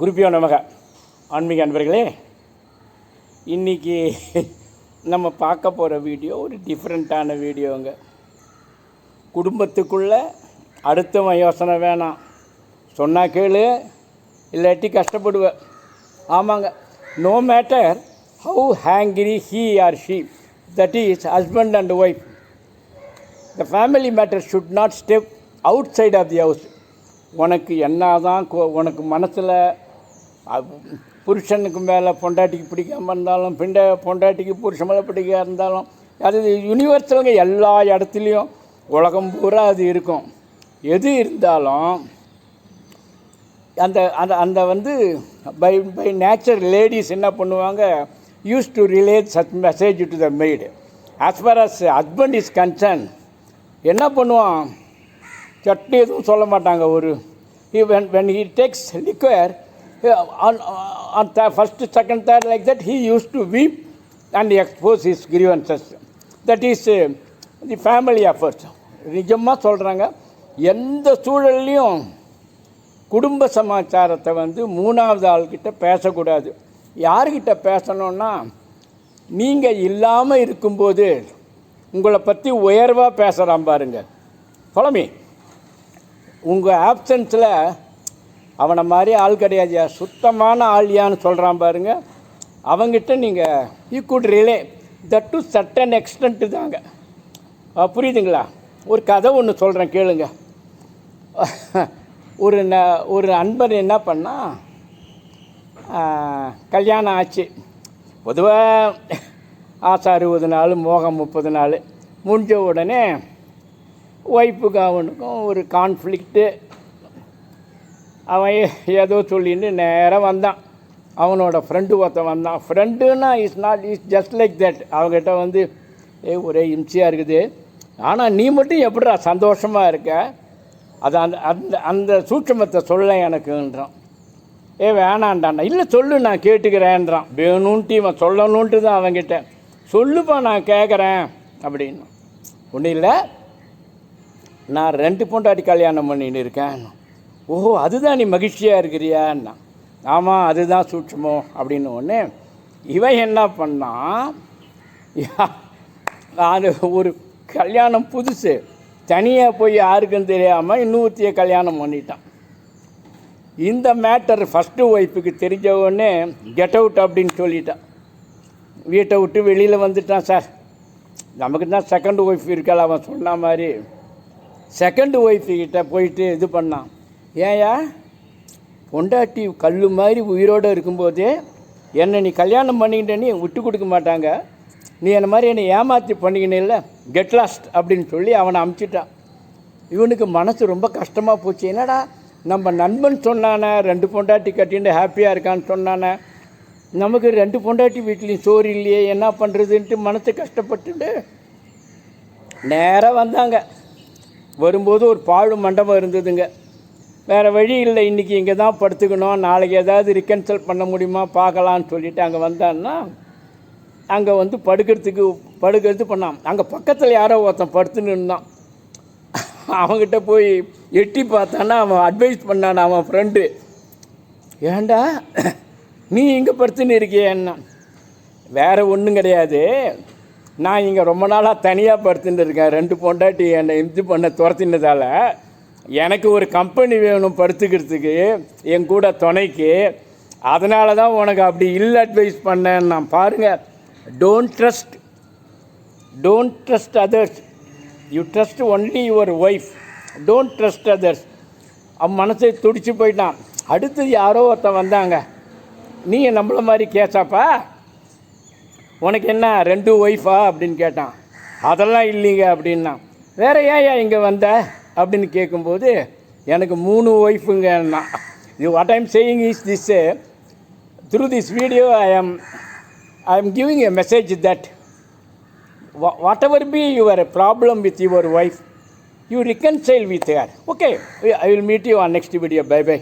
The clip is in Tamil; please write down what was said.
குருப்பியோ நமக. ஆன்மீக அன்பர்களே இன்றைக்கி நம்ம பார்க்க போகிற வீடியோ ஒரு டிஃப்ரெண்ட்டான வீடியோங்க. குடும்பத்துக்குள்ளே அடுத்தவன் யோசனை வேணாம். சொன்னால் கேளு இல்லாட்டி கஷ்டப்படுவேன் ஆமாங்க. No matter how angry he or she that is husband and wife the family matter should not step outside of the house உனக்கு என்னதான் கோ உனக்கு மனசில் புருஷனுக்கு மேலே பொண்டாட்டிக்கு பிடிக்காம இருந்தாலும் பிண்ட பொண்டாட்டிக்கு புருஷன் மேலே பிடிக்காம இருந்தாலும் அது யூனிவர்சலுங்க எல்லா இடத்துலையும் உலகம் பூரா அது இருக்கும். எது இருந்தாலும் அந்த அந்த அந்த வந்து பை பை நேச்சர் லேடிஸ் என்ன பண்ணுவாங்க use to relate such message to the maid as far as husband is concern என்ன பண்ணுவான்? சட்னி எதுவும் சொல்ல மாட்டாங்க ஒரு. When when he takes liquor on on the first second third like that he used to weep and expose his grievances. That is uh, the family efforts நிஜமாக சொல்கிறாங்க எந்த சூழல்லையும் குடும்ப சமாச்சாரத்தை வந்து மூணாவது ஆள்கிட்ட பேசக்கூடாது. யார்கிட்ட பேசணும்னா நீங்கள் இல்லாமல் இருக்கும்போது உங்களை பற்றி உயர்வாக பேசுகிறான் பாருங்கள் பழமி உங்கள் ஆப்சன்ஸில் அவனை மாதிரி ஆள் கிடையாதுயா சுத்தமான ஆள்யான்னு சொல்கிறான் பாருங்க. அவங்கிட்ட நீங்கள் you could relay that to certain extent தாங்க. புரியுதுங்களா? ஒரு கதை ஒன்று சொல்கிறேன் கேளுங்க. ஒரு ந ஒரு அன்பர் என்ன பண்ணால் கல்யாணம் ஆச்சு. பொதுவாக ஆசை அறுபது நாள் மோகம் முப்பது நாள். முடிஞ்ச உடனே ஒய்ஃபுக்கு அவனுக்கும் ஒரு கான்ஃப்ளிக்ட்டு அவன் ஏதோ சொல்லின்னு நேராக வந்தான். அவனோட ஃப்ரெண்டு ஒருத்தன் வந்தான். ஃப்ரெண்டுன்னா is not is just like that அவங்ககிட்ட வந்து ஏ ஒரே இம்சையாக இருக்குது. ஆனால் நீ மட்டும் எப்படிடா சந்தோஷமாக இருக்க? அது அந்த அந்த அந்த சூட்சமத்தை சொல்ல எனக்குன்றான். ஏ வேணாண்டாண்ணா. இல்லை சொல்லு நான் கேட்டுக்கிறேன்றான். வேணும்ன்ட்டு இவன் சொல்லணுன்ட்டு தான் அவன்கிட்ட. சொல்லுப்பா நான் கேட்குறேன் அப்படின்னு ஒன்றும் இல்லை. நான் ரெண்டு பொண்டாட்டி கல்யாணம் பண்ணின்னு இருக்கேன். ஓஹோ அதுதான் நீ மகிழ்ச்சியாக இருக்கிறியான்னா. ஆமாம் அதுதான் சூட்சமோ அப்படின்னு ஒன்று இவன் என்ன பண்ணான் யா- அது ஒரு கல்யாணம் புதுசு. தனியாக போய் யாருக்கும் தெரியாமல் இன்னொருத்திய கல்யாணம் பண்ணிட்டான். இந்த மேட்டர் ஃபஸ்ட்டு ஒய்ஃபுக்கு தெரிஞ்ச உடனே கெட் அவுட் அப்படின்னு சொல்லிட்டான். வீட்டை விட்டு வெளியில் வந்துட்டான் சார். நமக்கு தான் செகண்ட் ஒய்ஃப் இருக்கல அவன் சொன்ன மாதிரி. செகண்ட் ஒய்ஃபுக்கிட்ட போயிட்டு இது பண்ணான். ஏயா பொண்டாட்டி கல் மாதிரி உயிரோடு இருக்கும்போது என்னை நீ கல்யாணம் பண்ணிக்கிட்டேன்னு விட்டு கொடுக்க மாட்டாங்க. நீ என்ன மாதிரி என்னை ஏமாற்றி பண்ணிக்கினே கெட் லாஸ்ட் அப்படின்னு சொல்லி அவனை அமுச்சிட்டான். இவனுக்கு மனசு ரொம்ப கஷ்டமாக போச்சு. என்னடா? நம்ம நண்பன் சொன்னானே ரெண்டு பொண்டாட்டி கட்டின்னு ஹாப்பியாக இருக்கான்னு சொன்னானே. நமக்கு ரெண்டு பொண்டாட்டி வீட்லேயும் சோறு இல்லையே என்ன பண்ணுறதுன்ட்டு மனசு கஷ்டப்பட்டுட்டு நேராக வந்தாங்க. வரும்போது ஒரு பாழும் மண்டபம் இருந்ததுங்க. வேறு வழி இல்லை. இன்றைக்கி இங்கே தான் படுத்துக்கணும். நாளைக்கு ஏதாவது ரிகன்சல் பண்ண முடியுமா? பார்க்கலான்னு சொல்லிவிட்டு அங்கே வந்தான்னா அங்கே வந்து படுக்கிறதுக்கு படுக்கிறது பண்ணான். அங்கே பக்கத்தில் யாரோ ஒருத்தன் படுத்துன்னு இருந்தான். அவங்ககிட்ட போய் எட்டி பார்த்தானா அவன் அட்வைஸ் பண்ணான். அவன் ஃப்ரெண்டு ஏண்டா நீ இங்கே படுத்துன்னு இருக்கியன்னா வேறு ஒன்றும் கிடையாது. நான் இங்கே ரொம்ப நாளாக தனியாக படுத்துட்டு இருக்கேன். ரெண்டு பொண்டாட்டி என்னை இது பண்ண துரத்தினதால. எனக்கு ஒரு கம்பெனி வேணும் படுத்துக்கிறதுக்கு என் கூட துணைக்கு. அதனால தான் உனக்கு அப்படி இல்லை அட்வைஸ் பண்ணேன் நான் பாருங்கள் don't trust don't trust others you trust only your wife don't trust others அவன் மனசை துடிச்சு போயிட்டான். அடுத்தது யாரோ ஒருத்தன் வந்தாங்க. நீ நம்மள மாதிரி கேசாப்பா உனக்கு என்ன ரெண்டு ஒய்ஃபா அப்படின்னு கேட்டான். அதெல்லாம் இல்லைங்க அப்படின்னா வேற ஏன் இங்கே வந்த? அப்படின்னு கேட்கும்போது எனக்கு மூணு ஒய்ஃபுங்கன்னா you what I'm saying is this through this video I am I am giving a message that whatever be your problem with your wife you reconcile with her okay I will meet you on next video bye bye